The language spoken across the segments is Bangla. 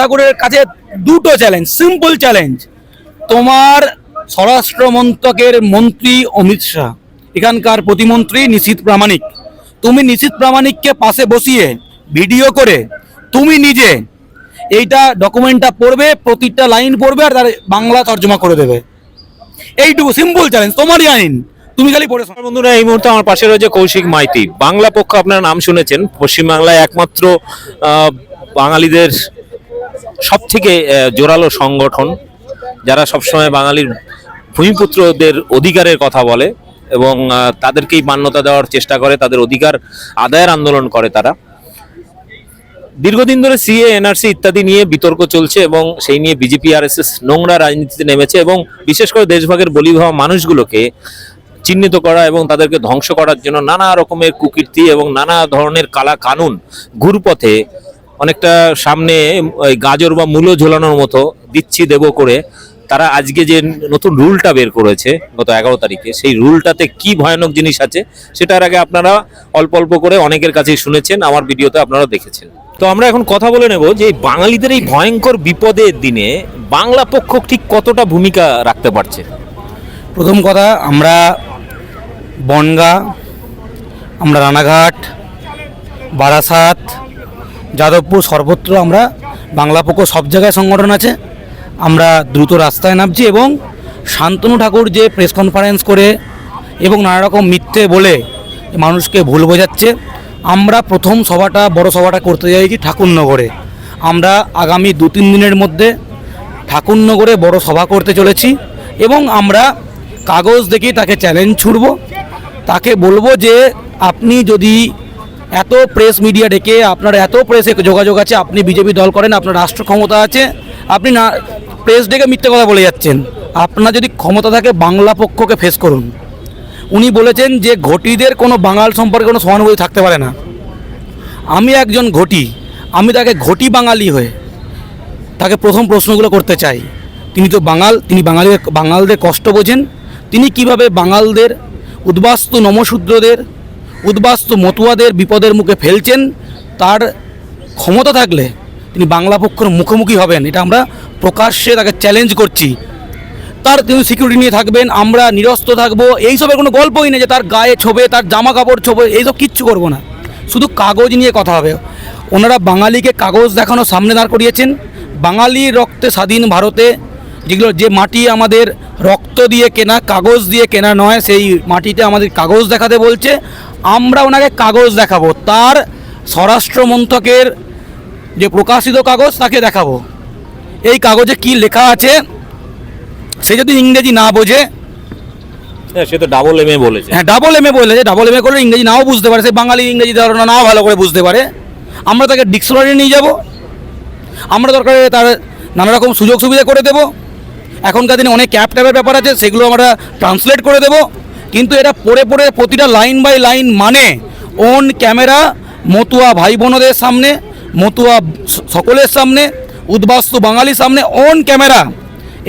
ঠাকুরের কাছে দুটো চ্যালেঞ্জ সিম্পল চ্যালেঞ্জ তোমার স্বরাষ্ট্র মন্ত্রকের মন্ত্রী অমিত শাহ, এখানকার প্রতিমন্ত্রী নিশীত প্রামাণিক। তুমি নিশীত প্রামাণিককে পাশে বসিয়ে ভিডিও করে তুমি নিজে এইটা ডকুমেন্টটা পড়বে, প্রতিটা লাইন পড়বে আর তার বাংলা তর্জমা করে দেবে। এইটুকু সিম্পল চ্যালেঞ্জ তোমারই আইন। তুমি খালি পড়ে। বন্ধুরা, এই মুহূর্তে আমার পাশে রয়েছে কৌশিক মাইতি। বাংলা পক্ষ, আপনার নাম শুনেছেন। পশ্চিমবাংলায় একমাত্র বাঙালিদের সব থেকে জোরালো সংগঠন যারা সবসময় বাঙালির ভূমিপুত্রদের অধিকারের কথা বলে এবং তাদেরকেই মান্যতা দেওয়ার চেষ্টা করে, তাদের অধিকার আদায়ের আন্দোলন করে তারা। দীর্ঘদিন ধরে সিএ, এনআরসি ইত্যাদি নিয়ে বিতর্ক চলছে এবং সেই নিয়ে বিজেপি আর নোংরা রাজনীতিতে নেমেছে এবং বিশেষ করে দেশভাগের বলি হওয়া মানুষগুলোকে চিহ্নিত করা এবং তাদেরকে ধ্বংস করার জন্য নানা রকমের কুকীর্তি এবং নানা ধরনের কালা কানুন ঘুরপথে অনেকটা সামনে ওই গাজর বা মূলো ঝোলানোর মতো দিচ্ছি দেব করে। তারা আজকে যে নতুন রুলটা বের করেছে গত এগারো তারিখে, সেই রুলটাতে কি ভয়ানক জিনিস আছে সেটার আগে আপনারা অল্প অল্প করে অনেকের কাছেই শুনেছেন, আমার ভিডিওতে আপনারা দেখেছেন। তো আমরা এখন কথা বলে নেব যে বাঙালিদের এই ভয়ঙ্কর বিপদের দিনে বাংলা পক্ষ ঠিক কতটা ভূমিকা রাখতে পারছে? প্রথম কথা, আমরা বনগা, আমরা রানাঘাট, বারাসাত যাদবপুর সর্বত্র আমরা বাংলা পক্ষ সব জায়গায় সংগঠন আছে। আমরা দ্রুত রাস্তায় নামছি এবং শান্তনু ঠাকুর যে প্রেস কনফারেন্স করে এবং নানা রকম মিথ্যে বলে মানুষকে ভুল বোঝাচ্ছে, আমরা প্রথম সভাটা, বড় সভাটা করতে যাইছি ঠাকুরনগরে। আমরা আগামী দু তিন দিনের মধ্যে ঠাকুরনগরে বড় সভা করতে চলেছি এবং আমরা কাগজ দেখে তাকে চ্যালেঞ্জ ছুড়ব। তাকে বলব যে, আপনি যদি এত প্রেস মিডিয়া ডেকে, আপনার এত প্রেসে যোগাযোগ আছে, আপনি বিজেপি দল করেন, আপনার রাষ্ট্র ক্ষমতা আছে, আপনি না প্রেস ডেকে মিথ্যে কথা বলে যাচ্ছেন। আপনার যদি ক্ষমতা থাকে, বাংলা পক্ষকে ফেস করুন। উনি বলেছেন যে, ঘটিদের কোনো বাঙাল সম্পর্কে কোনো সহানুভূতি থাকতে পারে না। আমি একজন ঘটি, আমি তাকে ঘটি বাঙালি হয়ে তাকে প্রথম প্রশ্নগুলো করতে চাই। তিনি তো বাঙাল, তিনি বাঙালিদের, বাঙালদের কষ্ট বোঝেন। তিনি কীভাবে বাঙালদের উদ্বাস্তু নমশূদ্রদের উদ্বাস্তু মতুয়াদের বিপদের মুখে ফেলছেন, তার ক্ষমতা থাকলে তিনি বাংলা পক্ষের মুখোমুখি হবেন, এটা আমরা প্রকাশ্যে তাকে চ্যালেঞ্জ করছি। তার তিনি সিকিউরিটি নিয়ে থাকবেন, আমরা নিরস্ত থাকব, এইসবের কোনো গল্পই নেই যে তার গায়ে ছোবে তার জামা কাপড় ছোবে এইসব কিচ্ছু করব না। শুধু কাগজ নিয়ে কথা হবে। ওনারা বাঙালিকে কাগজ দেখানো সামনে দাঁড় করিয়েছেন। বাঙালির রক্তে স্বাধীন ভারতে, যেগুলো যে মাটি আমাদের রক্ত দিয়ে কেনা, কাগজ দিয়ে কেনা নয়, সেই মাটিতে আমাদের কাগজ দেখাতে বলছে। আমরা ওনাকে কাগজ দেখাবো তার স্বরাষ্ট্র মন্ত্রকের যে প্রকাশিত কাগজ তাকে দেখাবো। এই কাগজে কি লেখা আছে সে যদি ইংরেজি না বোঝে হ্যাঁ সে তো ডাবল এম এ বলেছে। হ্যাঁ ডাবল এম এ বলেছে ডাবল এম এ করলে ইংরেজি নাও বুঝতে পারে সে বাঙালি ইংরেজি ধারণা নাও ভালো করে বুঝতে পারে। আমরা তাকে ডিকশনারি নিয়ে যাব আমরা দরকার তার নানা রকম সুযোগ সুবিধা করে দেব। এখনকার দিনে অনেক ক্যাব ট্যাবের ব্যাপার আছে সেগুলো আমরা ট্রান্সলেট করে দেব। কিন্তু এটা পড়ে পড়ে প্রতিটা লাইন বাই লাইন মানে অন ক্যামেরা মতুয়া ভাই বোনদের সামনে, মতুয়া সকলের সামনে, উদ্বাস্তু বাঙালির সামনে অন ক্যামেরা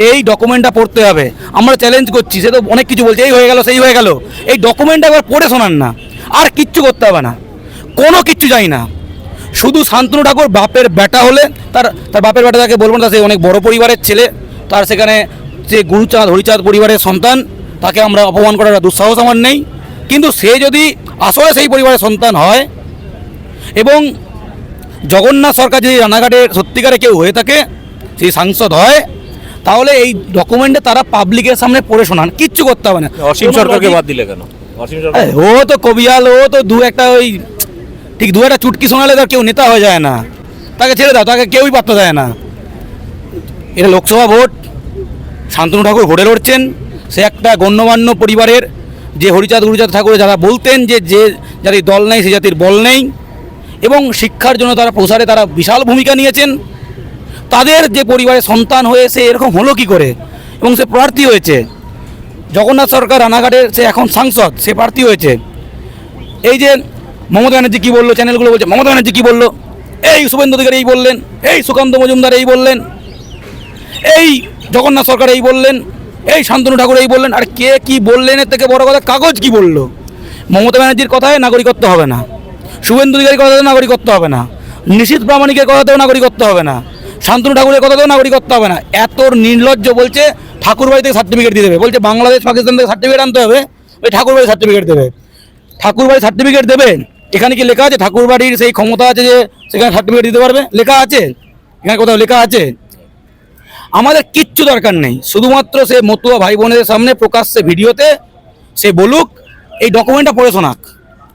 এই ডকুমেন্টটা পড়তে হবে। আমরা চ্যালেঞ্জ করছি, সে তো অনেক কিছু বলছে, এই হয়ে গেল, সেই হয়ে গেল। এই ডকুমেন্টটা একবার পড়ে শোনান না। আর কিচ্ছু করতে হবে না। কোনো কিচ্ছু যাই না। শুধু শান্তনু ঠাকুর বাপের বেটা হলে, তার তার বাপের বেটা তাকে বলব না সে অনেক বড় পরিবারের ছেলে, তার সেখানে যে গুরুচাঁদ, হরিচাঁদ পরিবারের সন্তান। তাকে আমরা অপমান করার দুঃসাহস আমার নেই। কিন্তু সে যদি আসলে সেই পরিবারের সন্তান হয় এবং জগন্নাথ সরকার যদি রানাঘাটের সত্যিকারে কেউ হয়ে থাকে সেই সাংসদ হয় তাহলে এই ডকুমেন্টে তারা পাবলিকের সামনে পড়ে শোনান। কিচ্ছু করতে হবে না। অসীম সরকারকে বাদ দিলে কেন? ও তো কবিয়াল ও তো দু একটা ওই ঠিক দু একটা চুটকি শোনালে তার কেউ নেতা হয়ে যায় না। তাকে ছেড়ে দাও তাকে কেউই পাত্তা দেয় না। এটা লোকসভা ভোট শান্তনু ঠাকুর ভোটে লড়ছেন। সে একটা গণ্যমান্য পরিবারের যে হরিচাঁদ গুরুচাঁদ ঠাকুর যারা বলতেন যে যে জাতির দল নেই, সে জাতির বল নেই এবং শিক্ষার জন্য তারা প্রসারে তারা বিশাল ভূমিকা নিয়েছেন। তাদের যে পরিবারের সন্তান হয়ে সে এরকম হলো কি করে? এবং সে প্রার্থী হয়েছে। জগন্নাথ সরকার রানাঘাটের সে এখন সাংসদ, সে প্রার্থী হয়েছে। এই যে মমতা ব্যানার্জি কী বলল? চ্যানেলগুলো বলছে, মমতা ব্যানার্জি কী বলল? এই শুভেন্দু অধিকারী এই বললেন, এই সুকান্ত মজুমদার এই বললেন, এই জগন্নাথ সরকার এই বললেন। এই শান্তনু ঠাকুর এই বললেন, আর কে কি বললেন এর থেকে বড় কথা? কাগজ কি বলল? মমতা ব্যানার্জির কথায় নাগরিকত্ব হবে না। শুভেন্দু অধিকারীর কথাতেও নাগরিকত্ব হবে না। নিশীত প্রামাণিকের কথাতেও নাগরিকত্ব হবে না। শান্তনু ঠাকুরের কথাতেও নাগরিকত্ব হবে না। এত নির্লজ্জ বলছে, ঠাকুরবাড়ি থেকে সার্টিফিকেট দিয়ে দেবে। বলছে, বাংলাদেশ, পাকিস্তান থেকে সার্টিফিকেট আনতে হবে। ওই ঠাকুর বাড়ি সার্টিফিকেট দেবে। ঠাকুর বাড়ি সার্টিফিকেট দেবে? এখানে কি লেখা আছে? ঠাকুরবাড়ির সেই ক্ষমতা আছে যে, সেখানে সার্টিফিকেট দিতে পারবে? লেখা আছে? এখানে কোথাও লেখা আছে? আমাদের কিচ্ছু দরকার নেই। শুধুমাত্র সে মতুয়া ভাই বোনের সামনে প্রকাশ্যে ভিডিওতে সে বলুক এই ডকুমেন্টটা পড়ে শোনাক।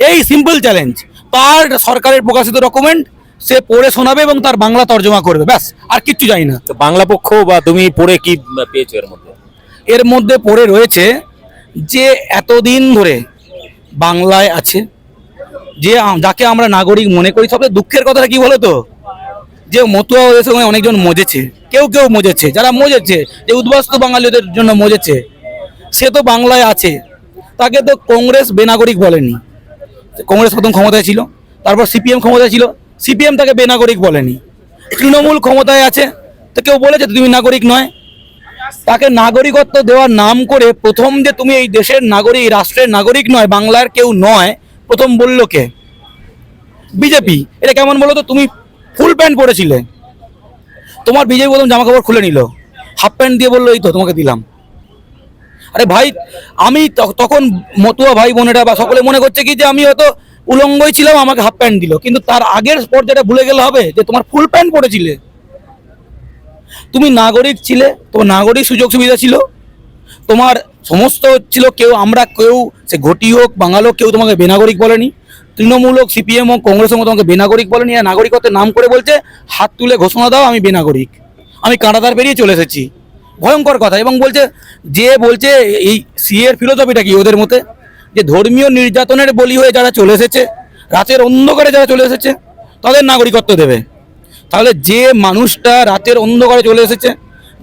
এই সিম্পল চ্যালেঞ্জ তার সরকারের প্রকাশিত ডকুমেন্ট সে পড়ে শোনাবে এবং তার বাংলা তর্জমা করবে ব্যাস আর কিচ্ছু জানি না। বাংলা পক্ষ বা তুমি পড়ে কি পেয়েছ এর মধ্যে? এর মধ্যে পড়ে রয়েছে যে এতদিন ধরে বাংলায় আছে যে যাকে আমরা নাগরিক মনে করি সবচেয়ে দুঃখের কথাটা কি বলো তো যে মতুয়া ওদের সঙ্গে অনেকজন মজেছে। কেউ কেউ মজেছে, যারা মজেছে, যে উদ্বাস্তু বাঙালিদের জন্য মজেছে, সে তো বাংলায় আছে। তাকে তো কংগ্রেস বেনাগরিক বলেনি। কংগ্রেস প্রথম ক্ষমতায় ছিল, তারপর সিপিএম ক্ষমতায় ছিল, সিপিএম তাকে বেনাগরিক বলেনি। তৃণমূল ক্ষমতায় আছে, তো কেউ বলেছে তুমি নাগরিক নয়। তাকে নাগরিকত্ব দেওয়ার নাম করে প্রথম যে তুমি এই দেশের নাগরিক রাষ্ট্রের নাগরিক নয়, বাংলার কেউ নয়, প্রথম বলল কে? বিজেপি। এটা কেমন বলো তো তুমি ফুল প্যান্ট পরেছিলে। তোমার বিজেপি প্রথম জামা কাপড় খুলে নিল। হাফ প্যান্ট দিয়ে বলল, এই তো, তোমাকে দিলাম। আরে ভাই, আমি তখন মতুয়া ভাই বোনেরা বা সকলে মনে করছে কি যে আমি হয়তো উলঙ্গই ছিলাম, আমাকে হাফ প্যান্ট দিল। কিন্তু তার আগের পর্যায়টা ভুলে গেলে হবে, যে তোমার ফুল প্যান্ট পরেছিলে। তুমি নাগরিক ছিলে, তোমার নাগরিক সুযোগ সুবিধা ছিল। তোমার সমস্ত ছিল কেউ, আমরা কেউ, সে ঘটি হোক, বাঙাল কেউ তোমাকে বেনাগরিক বলেনি। তৃণমূল হোক সিপিএম হোক কংগ্রেসের মতো তোমাকে বেনাগরিক বলেনি আর নাগরিকত্বের নাম করে বলছে, হাত তুলে ঘোষণা দাও, আমি বেনাগরিক। আমি কাঁটাদার বেরিয়ে চলে এসেছি। ভয়ঙ্কর কথা, এবং বলছে, যে বলছে, এই সিএর ফিলোসফিটা কি ওদের মতে? যে ধর্মীয় নির্যাতনের বলি হয়ে যারা চলে এসেছে, রাতের অন্ধকারে যারা চলে এসেছে, তাদের নাগরিকত্ব দেবে। তাহলে যে মানুষটা রাতের অন্ধকারে চলে এসেছে,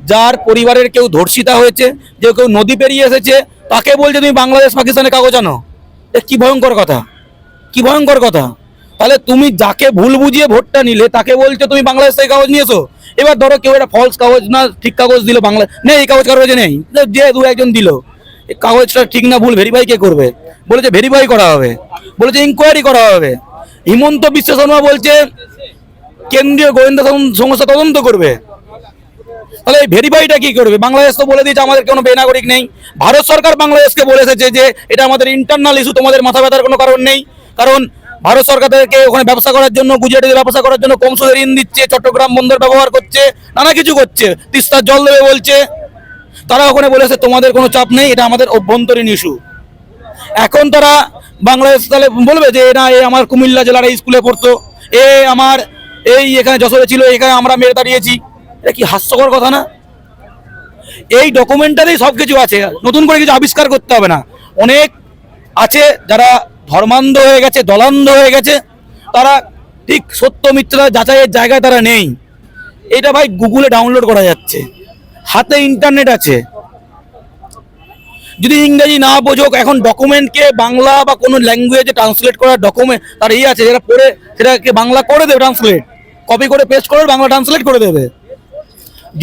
যার পরিবারের কেউ ধর্ষিতা হয়েছে, যে কেউ নদী পেরিয়ে এসেছে, তাকে বলছে, তুমি বাংলাদেশ, পাকিস্তানের কাগজ আনো। কি ভয়ঙ্কর কথা। কি ভয়ঙ্কর কথা? তাহলে তুমি যাকে ভুল বুঝিয়ে ভোটটা নিলে, তাকে বলছো তুমি বাংলাদেশ থেকে কাগজ নিয়েছো। এবার ধরো কেউ একটা ফলস কাগজ না ঠিক কাগজ দিল, বাংলা নেই, এই কাগজ কাগজে নেই। যে দু একজন দিল। কাগজটা ঠিক না ভুল ভেরিফাই কে করবে? বলেছে ভেরিফাই করা হবে। বলেছে ইনকোয়ারি করা হবে। হিমন্ত বিশ্ব শর্মা বলছে, কেন্দ্রীয় গোয়েন্দা সংস্থা তদন্ত করবে। তাহলে এই ভেরিফাইটা কি করবে? বাংলাদেশ তো বলে দিয়েছে, আমাদের কোনো বেনাগরিক নেই। ভারত সরকার বাংলাদেশকে বলে এসেছে যে, এটা আমাদের ইন্টারনাল ইস্যু তোমাদের মাথা ব্যথার কোনো কারণ নেই। কারণ ভারত সরকার ওখানে ব্যবসা করার জন্য গুজরাটে ব্যবসা করার জন্য কম ঋণ দিচ্ছে, চট্টগ্রাম বন্দর ব্যবহার করছে, নানা কিছু করছে তিস্তার জল দেবে বলছে। তারা ওখানে বলেছে, তোমাদের কোনো চাপ নেই, এটা আমাদের অভ্যন্তরীণ ইস্যু এখন তারা বাংলাদেশ তাহলে বলবে যে, না, এ আমার কুমিল্লা জেলার এই স্কুলে পড়তো, এ আমার এই এখানে যশোরে ছিল, এখানে আমরা মেরে দাঁড়িয়েছি। এটা কি হাস্যকর কথা না? এই ডকুমেন্টারি সব কিছু আছে, নতুন করে কিছু আবিষ্কার করতে হবে না। অনেক আছে যারা ধর্মান্ধ হয়ে গেছে, দলান্ধ হয়ে গেছে। তারা ঠিক সত্য মিথ্যা যাচাইয়ের জায়গায় তারা নেই। এটা ভাই গুগলে ডাউনলোড করা যাচ্ছে। হাতে ইন্টারনেট আছে। যদি ইংরেজি না বোঝোক, এখন ডকুমেন্টকে বাংলা বা কোনো ল্যাঙ্গুয়েজে ট্রান্সলেট করার ডকুমেন্ট, তার এই আছে, যেটা পড়ে সেটাকে বাংলা করে দেবে ট্রান্সলেট। কপি করে পেস্ট করে বাংলা ট্রান্সলেট করে দেবে।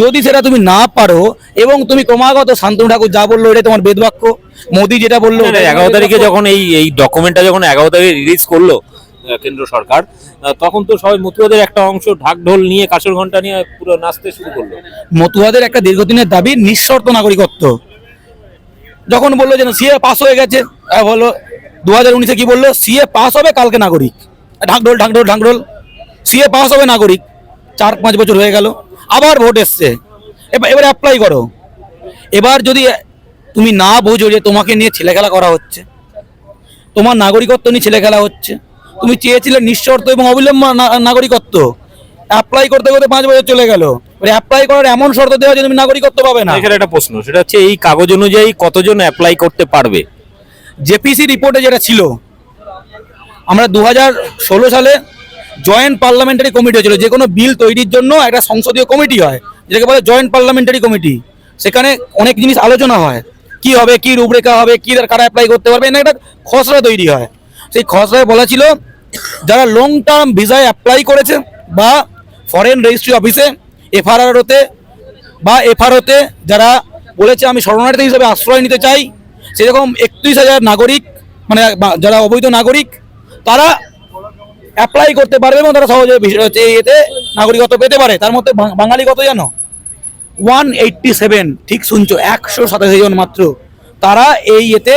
যদি সেটা তুমি না পারো এবং তুমি ক্রমাগত শান্তনু ঠাকুর যা বলল এটা তোমার বেদবাক্য। মোদি যেটা বলল এগারো তারিখে যখন এই এই ডকুমেন্টটা যখন এগারো তারিখে রিলিজ করল কেন্দ্র সরকার তখন তো সবাই মতুয়াদের একটা অংশ ঢাক ঢোল নিয়ে কাসর ঘণ্টা নিয়ে পুরো নাচতে শুরু করল। মতুয়াদের একটা দীর্ঘদিনের দাবি নিঃশর্ত নাগরিকত্ব। যখন বলল যে সিএ পাস হয়ে গেছে বলল দু হাজার উনিশে কি বলল? সিএ পাস হবে কালকে নাগরিক। ঢাকঢোল ঢাকঢোল ঢাকঢোল। সিএ পাস হবে নাগরিক। চার পাঁচ বছর হয়ে গেল। আবার ভোট এসছে। এবার এবার অ্যাপ্লাই করো। এবার যদি তুমি না বোঝো যে তোমাকে নিয়ে ছেলেখেলা করা হচ্ছে তোমার নাগরিকত্ব নিয়ে ছেলেখেলা হচ্ছে তুমি চেয়েছিলে নিঃশর্ত এবং অবিলম্ব নাগরিকত্ব অ্যাপ্লাই করতে করতে পাঁচ বছর চলে গেল। অ্যাপ্লাই করার এমন শর্ত দেওয়া যে তুমি নাগরিকত্ব পাবে না। এখানে একটা প্রশ্ন সেটা হচ্ছে এই কাগজ অনুযায়ী কতজন অ্যাপ্লাই করতে পারবে? জেপিসি রিপোর্টে যেটা ছিল আমরা দু ষোলো সালে জয়েন্ট পার্লামেন্টারি কমিটি হয়েছিল, যে কোনো বিল তৈরির জন্য একটা সংসদীয় কমিটি হয়, যেটাকে বলে জয়েন্ট পার্লামেন্টারি কমিটি। সেখানে অনেক জিনিস আলোচনা হয়, কি হবে, কি রূপরেখা হবে, কি কারা অ্যাপ্লাই করতে পারবে না একটা খসড়া তৈরি হয়। সেই খসড়ায় বলা ছিল, যারা লং টার্ম ভিসায় অ্যাপ্লাই করেছে বা ফরেন রেজিস্ট্রি অফিসে এফআরআরওতে বা এফআরওতে যারা বলেছে, আমি শরণার্থী হিসেবে আশ্রয় নিতে চাই সেরকম একত্রিশ হাজার নাগরিক মানে যারা অবৈধ নাগরিক, তারা অ্যাপ্লাই করতে পারবে এবং তারা সহজে এতে নাগরিকত্ব পেতে পারে। তার মধ্যে বাঙালি কত জানো? ওয়ান এইটটি সেভেন ঠিক শুনছো? একশো সাতাশি জন মাত্র। তারা এই এতে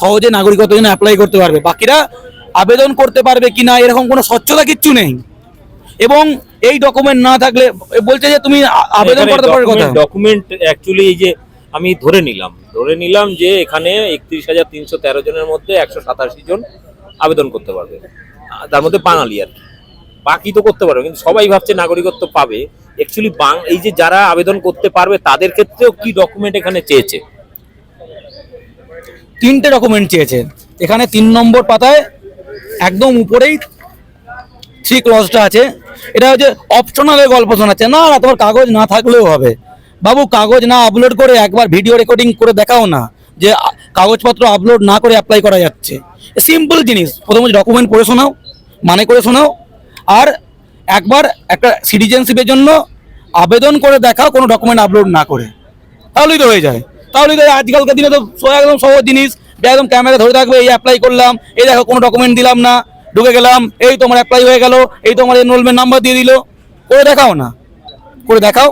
সহজে নাগরিকত্বের জন্য অ্যাপ্লাই করতে পারবে। বাকিরা আবেদন করতে পারবে কিনা এরকম কোনো স্বচ্ছতা কিচ্ছু নেই। এবং এই ডকুমেন্ট না থাকলে বলছে যে তুমি আবেদন করতে পারবে কথা ডকুমেন্ট অ্যাকচুয়ালি এই যে আমি ধরে নিলাম। ধরে নিলাম যে এখানে একত্রিশ হাজার তিনশো তেরো জনের মধ্যে একশো সাতাশি জন আবেদন করতে পারবে। তার মধ্যে বাঙালি আর বাকি তো করতে পারবে, কিন্তু সবাই ভাবছে নাগরিকত্ব পাবে। অ্যাকচুয়ালি বাং এই যে যারা আবেদন করতে পারবে, তাদের ক্ষেত্রেও কি ডকুমেন্ট এখানে চেয়েছে? তিনটে ডকুমেন্ট চেয়েছে। এখানে তিন নম্বর পাতায় একদম উপরেই থ্রি ক্লজটা আছে। এটা হচ্ছে অপশনালের গল্প শোনাচ্ছে। না না, তোমার কাগজ না থাকলেও হবে। বাবু, কাগজ না আপলোড করে একবার ভিডিও রেকর্ডিং করে দেখাও না যে কাগজপত্র আপলোড না করে অ্যাপ্লাই করা যাচ্ছে। সিম্পল জিনিস। প্রথমে ডকুমেন্ট পড়ে শোনাও। মানে করে শোনাও। আর একবার একটা সিটিজেনশিপের জন্য আবেদন করে দেখাও, কোনো ডকুমেন্ট আপলোড না করে। তাহলেই তো হয়ে যায়। তাহলেই তো আজকালকার দিনে তো একদম সহজ জিনিস। একদম ক্যামেরা ধরে থাকবে, এই অ্যাপ্লাই করলাম, এই দেখো কোনো ডকুমেন্ট দিলাম না, ঢুকে গেলাম, এই তোমার অ্যাপ্লাই হয়ে গেল, এই তোমার এনরোলমেন্ট নাম্বার দিয়ে দিল। করে দেখাও না। করে দেখাও।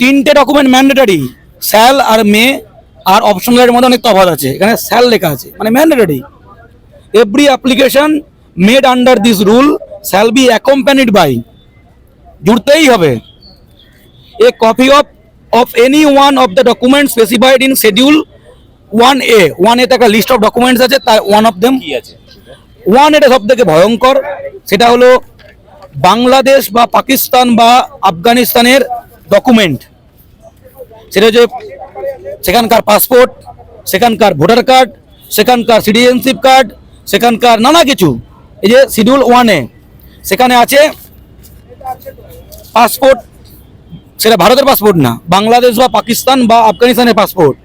তিনটে ডকুমেন্ট ম্যান্ডেটারি স্যাল আর মে আর অপশন অপশনালের মধ্যে অনেক তফাৎ আছে। এখানে স্যাল লেখা আছে। মানে mandatory every application made under this rule shall be accompanied by জুড়তেই হবে a copy of of any one of the the specified in in schedule 1a 1a তে একটা লিস্ট অফ ডকুমেন্টস আছে তার ওয়ান অফ দেম আছে? ওয়ান এটা সব থেকে ভয়ঙ্কর সেটা হলো বাংলাদেশ বা পাকিস্তান বা আফগানিস্তানের ডকুমেন্ট সেটা হচ্ছে সেখানকার পাসপোর্ট সেখানকার ভোটার কার্ড সেখানকার সিটিজেনশিপ কার্ড সেখানকার নানা কিছু। এই যে শিডিউল ওয়ানে সেখানে আছে পাসপোর্ট সেটা ভারতের পাসপোর্ট না, বাংলাদেশ বা পাকিস্তান বা আফগানিস্তানের পাসপোর্ট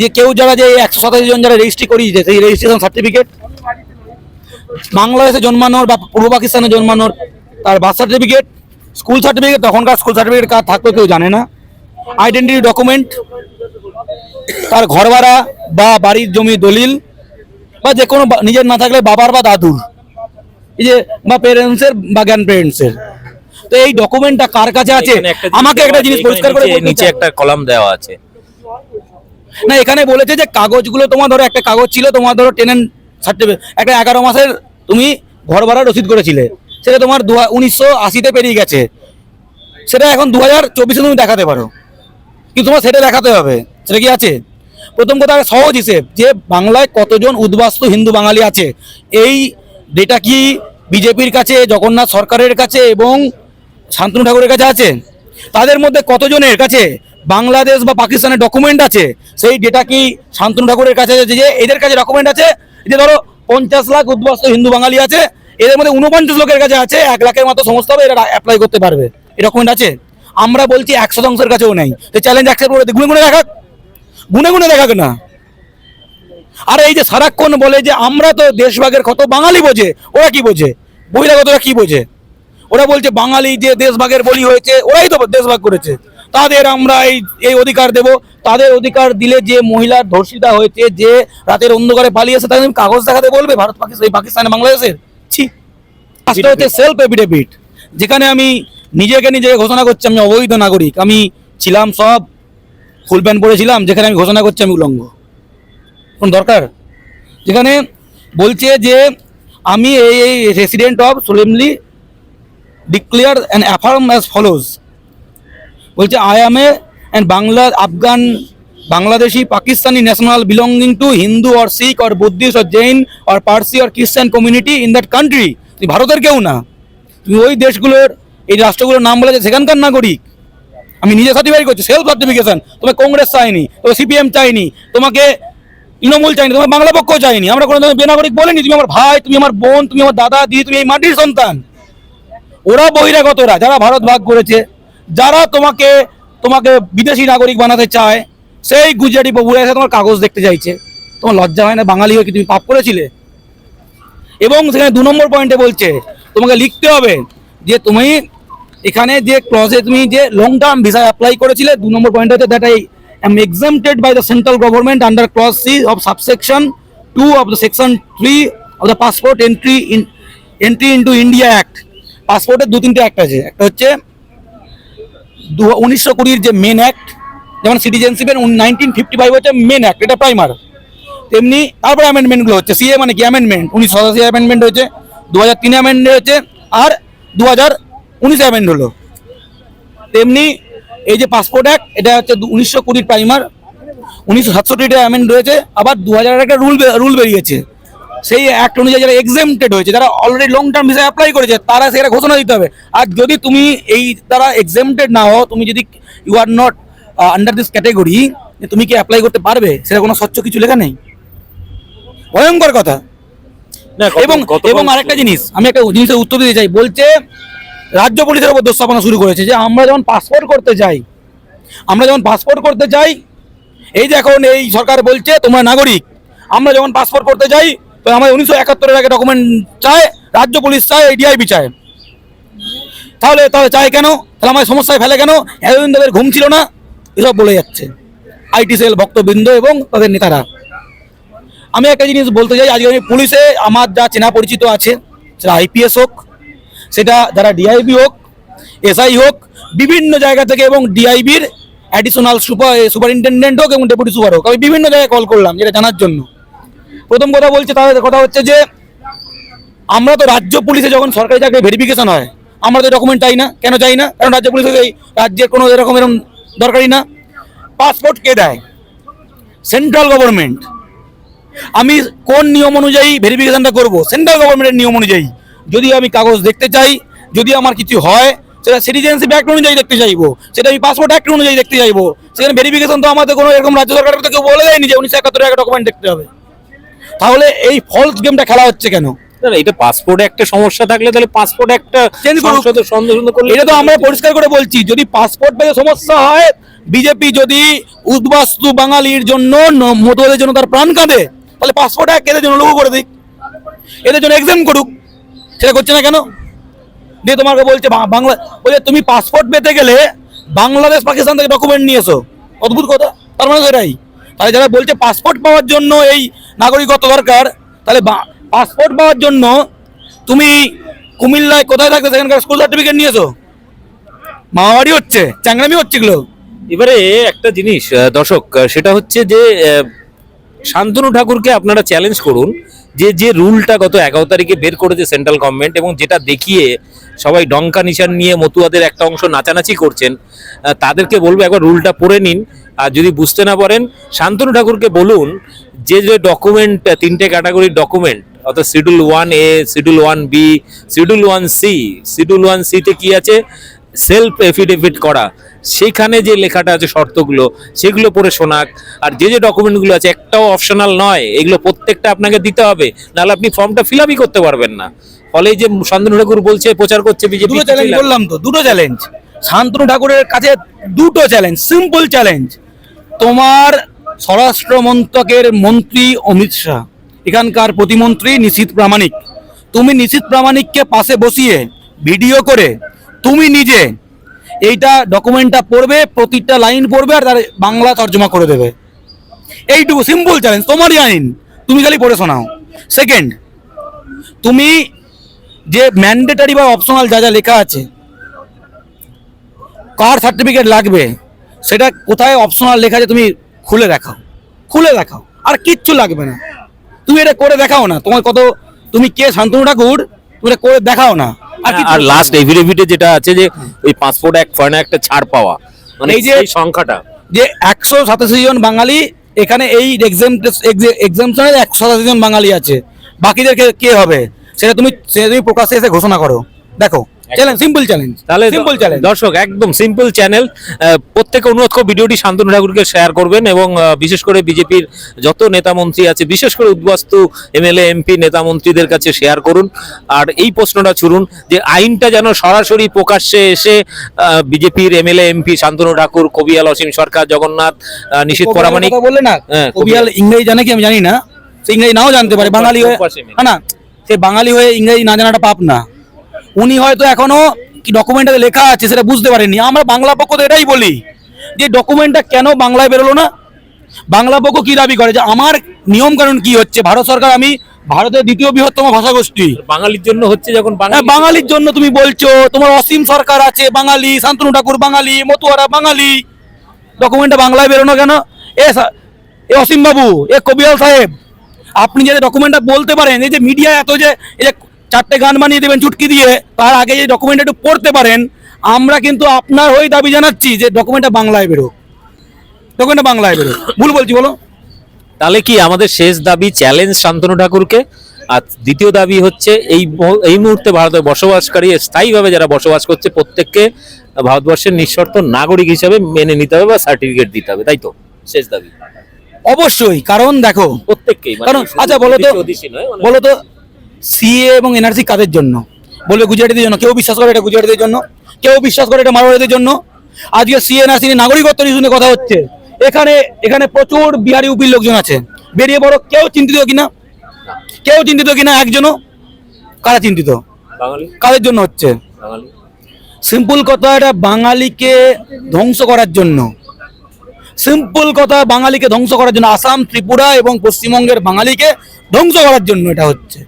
যে কেউ যারা যে একশো সাতাশি জন যারা রেজিস্ট্রি করিয়েছে, সেই রেজিস্ট্রেশন সার্টিফিকেট বাংলাদেশে জন্মানোর বা পূর্ব পাকিস্তানে জন্মানোর তার বার্থ সার্টিফিকেট স্কুল সার্টিফিকেট তখনকার স্কুল সার্টিফিকেট কার থাকতো কেউ জানে না। আইডেন্টিটি ডকুমেন্ট তার ঘর ভাড়া বা বাড়ির জমি দলিল, বা যে কোনো নিজের না থাকলে বাবার বা দাদুর। এই যে বা পেরেন্টসের বা গ্র্যান্ড পেরেন্টসের তো এই ডকুমেন্টটা কার কাছে আছে? আমাকে একটা জিনিস পরিষ্কার করে নিচে একটা কলাম দেওয়া আছে। না এখানে বলেছে যে কাগজগুলো তোমার ধরো একটা কাগজ ছিল তোমার ধরো টেনেন্ট সার্টিফিকেট একটা এগারো মাসের তুমি ঘর ভাড়া রসিদ করেছিলে। সেটা তোমার দু উনিশশো আশিতে পেরিয়ে গেছে। সেটা এখন দু হাজার চব্বিশে তুমি দেখাতে পারো। কিন্তু তোমার সেটা দেখাতে হবে। সেটা কি আছে? প্রথম কথা সহজ হিসেব যে বাংলায় কতজন উদ্বাস্তু হিন্দু বাঙালি আছে এই ডেটা কি বিজেপির কাছে, জগন্নাথ সরকারের কাছে এবং শান্তনু ঠাকুরের কাছে আছে? তাদের মধ্যে কতজনের কাছে? বাংলাদেশ বা পাকিস্তানের ডকুমেন্ট আছে? সেই ডেটা কি শান্তনু ঠাকুরের কাছে আছে? যে এদের কাছে ডকুমেন্ট আছে? যে ধরো, পঞ্চাশ লাখ উদ্বাস্ত হিন্দু বাঙালি আছে, এদের মধ্যে উনপঞ্চাশ লোকের কাছে আছে, এক লাখের মতো সমস্ত হবে, এরা অ্যাপ্লাই করতে পারবে। এই ডকুমেন্ট আছে? আমরা বলছি এক শতাংশের কাছেও নেই। তো চ্যালেঞ্জ অ্যাকসেপ্ট করে গুনে গুনে দেখাক। গুনে গুনে দেখাক না। আর এই যে সারাক্ষণ বলে যে আমরা তো দেশভাগের কত বাঙালি বোঝে। ওরা কি বোঝে? বহিরাগতরা কি বোঝে? ওরা বলছে বাঙালি যে দেশভাগের বলি হয়েছে ওরাই তো দেশভাগ করেছে। তাদের আমরা এই এই অধিকার দেব। তাদের অধিকার দিলে যে মহিলার ধর্ষিতা হয়েছে যে রাতের অন্ধকারে পালিয়েছে তাদের কাগজ দেখাতে বলবে? ভারত পাকিস্তান পাকিস্তানে বাংলাদেশের? ছি। আসলে হচ্ছে সেলফ এফিডেভিট যেখানে আমি নিজেকে নিজেকে ঘোষণা করছি আমি অবৈধ নাগরিক। আমি ছিলাম সব ফুল প্যান্ট পরেছিলাম যেখানে আমি ঘোষণা করছি আমি উলঙ্গ। কোন দরকার। যেখানে বলছে যে আমি এই এই resident of solemnly declare and affirm as follows বলছে I am a and Bangla Afghan Bangladeshi Pakistani national belonging to Hindu or Sikh or Buddhist or Jain or Parsi or Christian community in that country তুমি ভারতের কেউ না। তুমি ওই দেশগুলোর, এই রাষ্ট্রগুলোর নাম বলে যে সেখানকার নাগরিক। আমি নিজে সার্টিফাই করছি সেলফ সার্টিফিকেশন তোমাকে কংগ্রেস চাইনি তোমার সিপিএম চাইনি তোমাকে তৃণমূল চাইনি, তোমার বাংলা পক্ষ চাইনি। আমরা কোনো বেনাগরিক বলিনি, তুমি আমার ভাই, তুমি আমার বোন, তুমি আমার দাদা, দিদি, তুমি এই মাটির সন্তান। ওরা বহিরাগতরা, যারা ভারত ভাগ করেছে, যারা তোমাকে তোমাকে বিদেশি নাগরিক বানাতে চায়, সেই গুজরাটি বাবুরা এসে তোমার কাগজ দেখতে চাইছে। তোমার লজ্জা হয় না, বাঙালি হয়ে কি তুমি পাপ করেছিলে? এবং সেখানে দু নম্বর পয়েন্টে বলছে, তোমাকে লিখতে হবে যে তুমি এখানে যে ক্লজে তুমি যে লং টার্ম ভিসা অ্যাপ্লাই করেছিলে, দু নম্বর পয়েন্ট হচ্ছে that I am exempted by the central government under clause C of subsection two of the section three of the passport entry in entry into India act পাসপোর্টের দু তিনটে অ্যাক্ট আছে। একটা হচ্ছে দু, উনিশশো কুড়ির যে মেন অ্যাক্ট যেমন সিটিজেনশিপের নাইনটিন ফিফটি ফাইভ হচ্ছে মেন অ্যাক্ট এটা প্রাইমার তেমনি তারপরে অ্যামেন্ডমেন্টগুলো হচ্ছে সিএ মানে কি? অ্যামেন্ডমেন্ট উনিশশো সাতাশি অ্যামেন্ডমেন্ট হয়েছে দু হাজার তিনে অ্যামেন্ডমেন্ট হয়েছে, আর দু হাজার উনিশে অ্যামেন্ড হলো। তেমনি এই যে পাসপোর্ট অ্যাক্ট এটা হচ্ছে উনিশশো কুড়ির প্রাইমার উনিশশো সাতষট্টিটা অ্যামেন্ড রয়েছে আবার দু হাজার একটা রুল রুল বেরিয়েছে। সেই অ্যাক্ট অনুযায়ী যারা এক্সেমটেড হয়েছে যারা already long term visa apply করেছে তারা সেটা ঘোষণা দিতে হবে। আর যদি তুমি এই দ্বারা এক্সেমটেড না হও তুমি যদি you are not under this category তুমি কি অ্যাপ্লাই করতে পারবে? সেটা কোনো স্বচ্ছ কিছু লেখা নেই। ভয়ঙ্কর কথা। এবং এবং আরেকটা জিনিস আমি একটা জিনিসের উত্তর দিতে চাই। বলছে রাজ্য পুলিশের উপর দোষাপনা শুরু করেছে যে আমরা যখন পাসপোর্ট করতে যাই, আমরা যখন পাসপোর্ট করতে যাই, এই যে এখন এই সরকার বলছে তোমরা নাগরিক, আমরা যখন পাসপোর্ট করতে যাই, তো আমাদের উনিশশো একাত্তরের আগে ডকুমেন্ট চায়, রাজ্য পুলিশ চায় ডিআইবি চায়। তাহলে তাহলে চায় কেন? তাহলে আমাদের সমস্যায় ফেলে কেন? এতদিন তাদের ঘুম ছিল না, এসব বলে যাচ্ছে। আইটি সেল ভক্তবৃন্দ এবং তাদের নেতারা। আমি একটা জিনিস বলতে চাই, আজকে আমি পুলিশে আমার যা চেনা পরিচিত আছে, সেটা আইপিএস হোক সেটা যারা ডিআইবি হোক এসআই হোক, বিভিন্ন জায়গা থেকে এবং ডিআইবির অ্যাডিশনাল সুপার সুপারিনটেন্ডেন্ট হোক এবং ডেপুটি সুপার হোক, আমি বিভিন্ন জায়গায় কল করলাম যেটা জানার জন্য। প্রথম কথা বলছে তাদের কথা হচ্ছে যে, আমরা তো রাজ্য পুলিশে যখন সরকারি চাকরি ভেরিফিকেশন হয়, আমরা তো ডকুমেন্ট চাই না। কেন চাই না? কারণ রাজ্য পুলিশে রাজ্যের কোনো এরকম এরকম দরকারি না। পাসপোর্ট কে দেয়? সেন্ট্রাল গভর্নমেন্ট আমি কোন নিয়ম অনুযায়ী ভেরিফিকেশনটা করব? সেন্ট্রাল গভর্নমেন্টের নিয়ম অনুযায়ী। যদি আমি কাগজ দেখতে চাই যদি আমার কিছু হয় সেটা সিটিজেনশিপ অ্যাক্ট অনুযায়ী দেখতে চাইব সেটা আমি পাসপোর্ট অ্যাক্ট অনুযায়ী দেখতে চাইব। সেখানে ভেরিফিকেশন তো আমাদের কোনো এরকম রাজ্য সরকারের তো কেউ বলে দেয়নি যে উনিশশো একাত্তর একটা ডকুমেন্ট দেখতে হবে। তাহলে এই ফলস গেমটা খেলা হচ্ছে কেন? এটা পাসপোর্টে একটা সমস্যা থাকলে তাহলে পাসপোর্ট একটা চেঞ্জ করলে এটা তো আমরা পরিষ্কার করে বলছি যদি পাসপোর্ট পেয়ে সমস্যা হয় বিজেপি যদি উদ্বাস্তু বাঙালির জন্য মতুয়াদের জন্য তার প্রাণ কাঁদে তাহলে পাসপোর্ট এক এদের জন্য লঘু করে দিক। এদের জন্য এক্সাম করুক। সেটা করছে না কেন? দিয়ে তোমাকে বলছে বাংলা বলছে তুমি পাসপোর্ট পেতে গেলে বাংলাদেশ পাকিস্তান থেকে ডকুমেন্ট নিয়ে এসো অদ্ভুত কথা। তার মানে তো এটাই। তাহলে যারা বলছে পাসপোর্ট পাওয়ার জন্য এই নাগরিকত্ব দরকার, তাহলে পাসপোর্ট পাওয়ার জন্য তুমি কুমিল্লায় কোথায় থাকতে সেখানকার স্কুল সার্টিফিকেট নিয়ে এসো মামাবাড়ি হচ্ছে চাংরামি হচ্ছে এগুলো। এবারে একটা জিনিস দর্শক সেটা হচ্ছে যে শান্তনু ঠাকুরকে আপনারা চ্যালেঞ্জ করুন। যে যে রুলটা গত এগারো তারিখে বের করেছে সেন্ট্রাল গভর্নমেন্ট এবং যেটা দেখিয়ে সবাই ডঙ্কা নিশান নিয়ে মতুয়াদের একটা অংশ নাচানাচি করছেন তাদেরকে বলব একবার রুলটা পড়ে নিন। আর যদি বুঝতে না পারেন, শান্তনু ঠাকুরকে বলুন যে যে ডকুমেন্ট তিনটে ক্যাটাগরির ডকুমেন্ট অর্থাৎ schedule one A schedule one B schedule one C schedule one সিতে কি আছে? সেলফ এফিডেভিট করা। সেইখানে যে লেখাটা আছে শর্তগুলো সেগুলো পড়ে শোনাক। আর যে যে ডকুমেন্টগুলো আছে একটাও অপশনাল নয়। এগুলো প্রত্যেকটা আপনাকে দিতে হবে। নাহলে আপনি ফর্মটা ফিল আপই করতে পারবেন না। ফলে যে শান্তনু ঠাকুর বলছে প্রচার করছে বিজেপি দুটো চ্যালেঞ্জ বললাম তো দুটো চ্যালেঞ্জ শান্তনু ঠাকুরের কাছে দুটো চ্যালেঞ্জ সিম্পল চ্যালেঞ্জ তোমার স্বরাষ্ট্র মন্ত্রকের মন্ত্রী অমিত শাহ এখানকার প্রতিমন্ত্রী নিশীত প্রামাণিক। তুমি নিশীত প্রামাণিককে পাশে বসিয়ে ভিডিও করে তুমি নিজে এইটা ডকুমেন্টটা পড়বে, প্রতিটা লাইন পড়বে আর তার বাংলা তর্জমা করে দেবে। এইটুকু সিম্পল চ্যালেঞ্জ তোমারই আইন। তুমি খালি পড়ে শোনাও। সেকেন্ড তুমি যে ম্যান্ডেটারি বা অপশনাল যা যা লেখা আছে, কার সার্টিফিকেট লাগবে, সেটা কোথায় অপশনাল লেখা আছে তুমি খুলে দেখাও। খুলে দেখাও, আর কিচ্ছু লাগবে না। তুমি এটা করে দেখাও না। তোমার কত, তুমি কে শান্তনু ঠাকুর? তুমি এটা করে দেখাও না। আর লাস্ট এফিডেভিটে যেটা আছে যে ওই পাসপোর্ট এক ফরেন একটা ছাড় পাওয়া। মানে এই যে সংখ্যাটা। যে একশো সাতাশি জন বাঙালি এখানে এই এক্সাম এক্সামশনে একশো সাতাশি জন বাঙালি আছে। বাকিদের কে- কে হবে? সেটা তুমি সেটা তুমি প্রকাশ্যে এসে ঘোষণা করো। দেখো। চ্যালেঞ্জ সিম্পল চ্যালেঞ্জ তাহলে সিম্পল চ্যালেঞ্জ দর্শক একদম সিম্পল চ্যানেল প্রত্যেকে অনুরোধ করে ভিডিওটি শান্তনু ঠাকুরকে শেয়ার করবেন এবং বিশেষ করে বিজেপির যত নেতা মন্ত্রী আছে বিশেষ করে উদ্বাস্তু এমএলএ এমপি নেতা মন্ত্রীদের কাছে শেয়ার করুন। আর এই প্রশ্নটা ছুড়ুন যে আইনটা যেন সরাসরি প্রকাশ্যে এসে বিজেপির এমএলএ এমপি শান্তনু ঠাকুর কবিয়াল অসীম সরকার জগন্নাথ নিশীথ পরামানিক বললে না? হ্যাঁ, কবিয়াল। ইংরেজি জানে কি আমি জানি না? সে ইংরেজি নাও জানতে পারে বাঙালি হয়ে না সে বাঙালি হয়ে ইংরেজি না জানাটা পাপ না। উনি হয়তো এখনও কি ডকুমেন্টে লেখা আছে সেটা বুঝতে পারেননি। আমরা বাংলা পক্ষ তো এটাই বলি যে ডকুমেন্টটা কেন বাংলায় বেরোলো না? বাংলা পক্ষ কি দাবি করে? যে আমার নিয়ম কানুন কি হচ্ছে? ভারত সরকার আমি ভারতের দ্বিতীয় বৃহত্তম ভাষাগোষ্ঠী। বাঙালির জন্য হচ্ছে যখন হ্যাঁ বাঙালির জন্য তুমি বলছো তোমার অসীম সরকার আছে বাঙালি শান্তনু ঠাকুর বাঙালি মতুয়ারা বাঙালি। ডকুমেন্টটা বাংলায় বেরোনো কেন? এ এ অসীম বাবু এ কবিয়াল সাহেব আপনি যে ডকুমেন্টটা বলতে পারেন এই যে মিডিয়া এত যে এই যে চারটে গান বানিয়ে দেবেন চুটকি দিয়ে। তার আগে যে ডকুমেন্ট একটু পড়তে পারেন আমরা কিন্তু আপনার হয়ে দাবি জানাচ্ছি যে ডকুমেন্টটা বাংলায় বেরো ডকুমেন্টটা বাংলায় বেরো ভুল বলছি বলো। তাহলে কি আমাদের শেষ দাবি চ্যালেঞ্জ শান্তনু ঠাকুরকে? আর দ্বিতীয় দাবি হচ্ছে এই এই মুহূর্তে ভারতে বসবাসকারী স্থায়ীভাবে যারা বসবাস করছে প্রত্যেককে ভারতবর্ষের নিঃশর্ত নাগরিক হিসাবে মেনে নিতে হবে বা সার্টিফিকেট দিতে হবে তাই তো? শেষ দাবি। অবশ্যই কারণ দেখো প্রত্যেককেই মানে কারণ আচ্ছা বলো তো ওবিসি, ওবিসি নয়, মানে- বলো তো সিএ এবং এনআরসি কাদের জন্য? বলবে গুজরাটিদের জন্য। কেউ বিশ্বাস করে এটা গুজরাটিদের জন্য? কেউ বিশ্বাস করে এটা মারোয়ারিদের জন্য? আজকে সিএ এনআরসি নিয়ে নাগরিকত্ব ইস্যু কথা হচ্ছে। এখানে এখানে প্রচুর বিহারি উপির লোকজন আছে। বেরিয়ে বড় কেউ চিন্তিত কিনা? কেউ চিন্তিত কিনা? একজনও? কারা চিন্তিত? কাদের জন্য হচ্ছে? সিম্পল কথা এটা বাঙালিকে ধ্বংস করার জন্য। সিম্পল কথা বাঙালিকে ধ্বংস করার জন্য। আসাম ত্রিপুরা এবং পশ্চিমবঙ্গের বাঙালিকে ধ্বংস করার জন্য এটা হচ্ছে।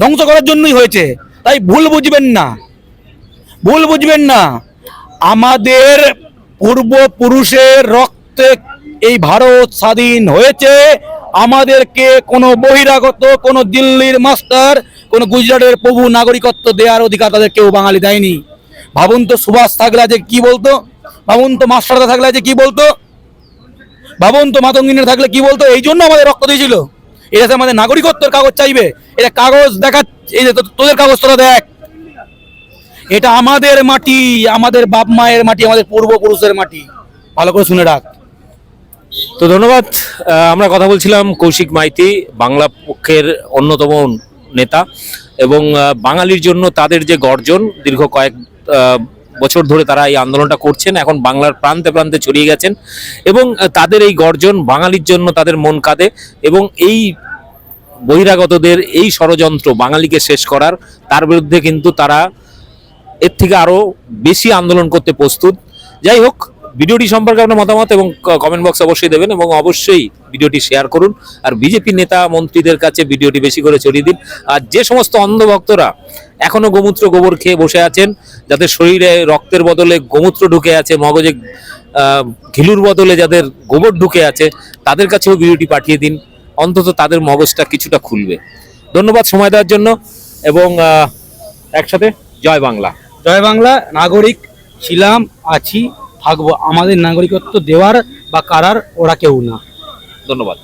ধ্বংস করার জন্যই হয়েছে। তাই ভুল বুঝবেন না। ভুল বুঝবেন না। আমাদের পূর্বপুরুষের রক্তে এই ভারত স্বাধীন হয়েছে। আমাদেরকে কোনো বহিরাগত, কোনো দিল্লির মাস্টার, কোনো গুজরাটের প্রভু নাগরিকত্ব দেওয়ার অধিকার তাদের কেউ বাঙালি দেয়নি। ভাবুন তো সুভাষ থাকলে যে কি বলতো? ভাবুন তো মাস্টারদা থাকলে যে কি বলতো? ভাবুন তো মাতঙ্গিনীর থাকলে কি বলতো? এই জন্য আমাদের রক্ত দিয়েছিল। এটা তো আমাদের নাগরিকত্বের কাগজ চাইবে, এটা কাগজ দেখা, এই যে তোদের কাগজ তোরা দেখ। এটা আমাদের মাটি, আমাদের বাপ মায়ের মাটি, আমাদের পূর্বপুরুষের মাটি। ভালো করে শুনে রাখ। তো ধন্যবাদ। আমরা কথা বলছিলাম কৌশিক মাইতি, বাংলা পক্ষের অন্যতম নেতা, এবং বাঙালির জন্য তাদের যে গর্জন দীর্ঘ কয়েক বছর ধরে তারা এই আন্দোলনটা করছেন, এখন বাংলার প্রান্তে প্রান্তে ছড়িয়ে গেছেন এবং তাদের এই গর্জন বাঙালির জন্য তাদের মন কাঁদে এবং এই বহিরাগতদের এই ষড়যন্ত্র বাঙালিকে শেষ করার, তার বিরুদ্ধে কিন্তু তারা এর থেকে আরও বেশি আন্দোলন করতে প্রস্তুত। যাই হোক, ভিডিওটি সম্পর্কে আপনার মতামত এবং কমেন্ট বক্স অবশ্যই দেবেন এবং অবশ্যই ভিডিওটি শেয়ার করুন। আর বিজেপি নেতা মন্ত্রীদের কাছে ভিডিওটি বেশি করে ছড়িয়ে দিন। আর যে সমস্ত অন্ধভক্তরা এখনও গোমূত্র গোবর খেয়ে বসে আছেন যাদের শরীরে রক্তের বদলে গোমূত্র ঢুকে আছে মগজে ঘিলুর বদলে যাদের গোবর ঢুকে আছে তাদের কাছেও ভিডিওটি পাঠিয়ে দিন। অন্তত তাদের মগজটা কিছুটা খুলবে। ধন্যবাদ সময় দেওয়ার জন্য এবং একসাথে জয় বাংলা। জয় বাংলা নাগরিক ছিলাম আছি থাকব। আমাদের নাগরিকত্ব দেওয়ার বা কারার ওরা কেউ না। ধন্যবাদ।